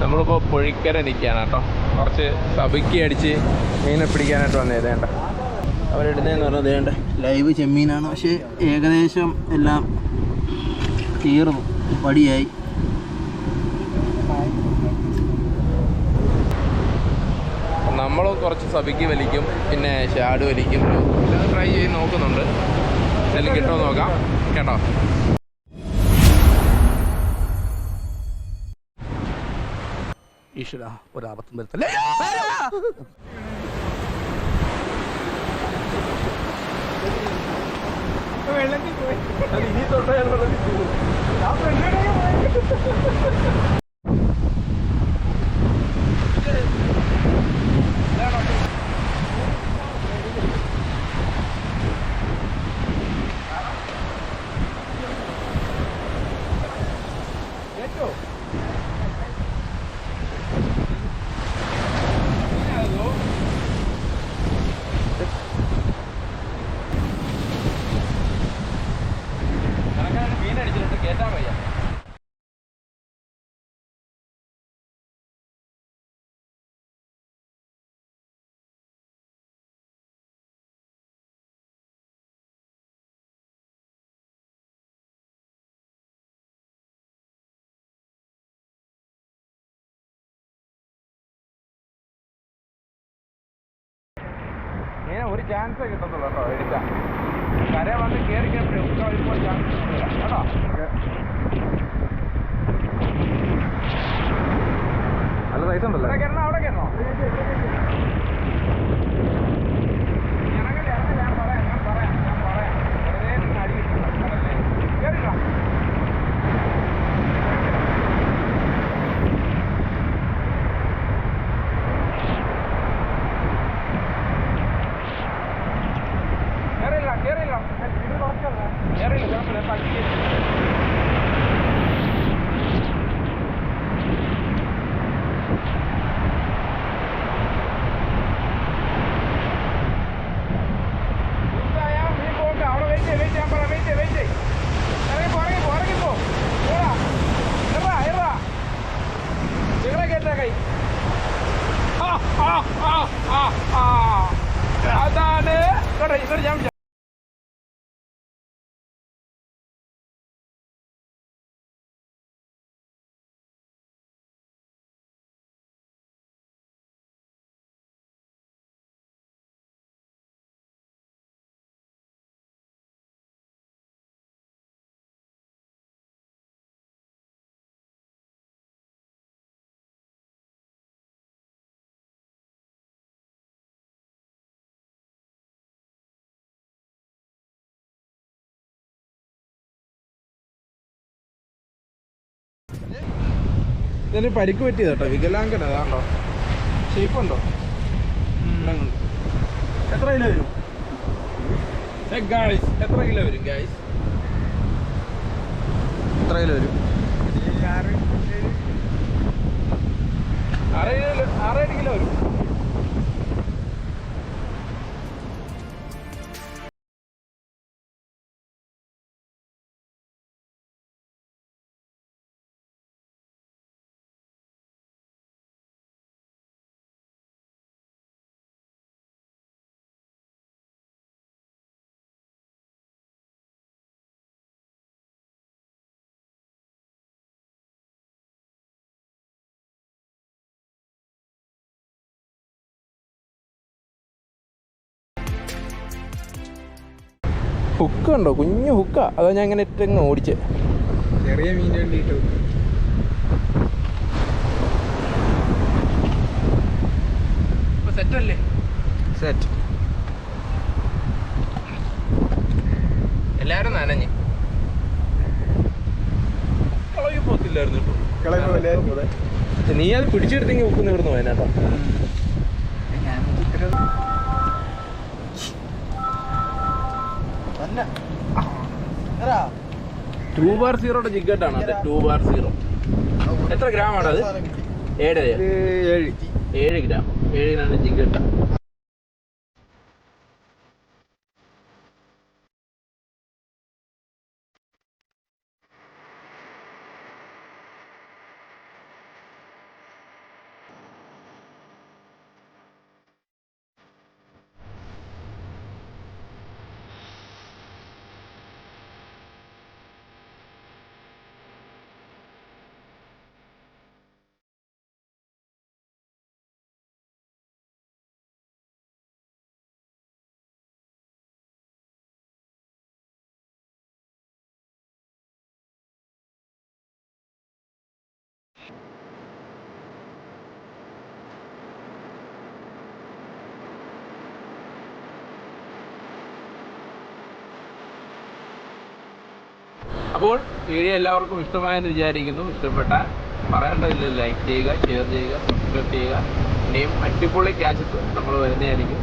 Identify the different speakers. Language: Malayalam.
Speaker 1: നമ്മളിപ്പോൾ പുഴിക്കര നിൽക്കുകയാണ് കേട്ടോ. കുറച്ച് സബിക്ക് അടിച്ച് മീനെ പിടിക്കാനായിട്ട് വന്നത് വേണ്ട
Speaker 2: അവരെടുത്തതെന്ന് പറഞ്ഞത് വേണ്ട ലൈവ് ചെമ്മീനാണ്. പക്ഷേ ഏകദേശം എല്ലാം തീർന്നു. പടിയായി.
Speaker 1: നമ്മൾ കുറച്ച് സബിക്ക് വലിക്കും പിന്നെ ഷാഡ് വലിക്കും. ട്രൈ ചെയ്ത് നോക്കുന്നുണ്ട്. എന്തെങ്കിലും കിട്ടുമോ നോക്കാം. കേട്ടോ.
Speaker 2: ഈശ്വര ഒരാപത്തും വരുത്തല്ലേ
Speaker 1: മീനടിച്ചിട്ട് ചാൻസേ കിട്ടത്തുള്ളൂ കേട്ടോ എടുക്കാൻ കരയെ വന്ന് കയറി കഴിയുമ്പോൾ ഉത്തരവാദിപ്പോൾ ചാൻസ് കേട്ടോ? Yarın yapın, fark edin. ഇതിന് പരിക്ക് പറ്റിയത് കേട്ടോ വികലാംഗന അതാണ്ടോ ഷേപ്പ് ഉണ്ടോ
Speaker 2: എത്ര കിലോ വരും?
Speaker 1: ഗായ്സ് എത്ര കിലോ വരും ഗായ്സ്
Speaker 2: എത്ര കിലോ വരും?
Speaker 1: ആറേഴ് കിലോ ആറേഴ് കിലോ വരും. ഹുക്ക് ഉണ്ടോ കുഞ്ഞു ഹുക്കാ. അതാ ഞാൻ ഇങ്ങനെ ഇട്ടങ്ങ് ഓടിച്ച്.
Speaker 2: ചെറിയ മീൻ വേണ്ടിയിട്ട്
Speaker 1: ഇപ്പൊ സെറ്റല്ലേ
Speaker 2: സെറ്റ്
Speaker 1: എല്ലാരും നനഞ്ഞ്. കളവി പോത്തില്ലായിരുന്നു കേട്ടോ. നീ അത് പിടിച്ചെടുത്തെങ്കിൽ ഉപ്പ് ഇവിടുന്ന് പോയനാട്ടോ ടൂ ബാർ സീറോയുടെ ജിഗട്ടാണ് അതെ. ടൂ ബാർ സീറോ എത്ര ഗ്രാം ആണ് അത്? ഏഴരയോ
Speaker 2: ഏഴ്.
Speaker 1: ഏഴ് ഗ്രാം. ഏഴ് ഗ്രാം ജിഗട്ട. അപ്പോൾ വീഡിയോ എല്ലാവർക്കും ഇഷ്ടമായെന്ന് വിചാരിക്കുന്നു. ഇഷ്ടപ്പെട്ട പറയേണ്ടതില്ല ലൈക്ക് ചെയ്യുക ഷെയർ ചെയ്യുക സബ്സ്ക്രൈബ് ചെയ്യുക. ഇനിയും അടിപൊളി ക്യാച്ചത്ത് നമ്മൾ വരുന്നതായിരിക്കും.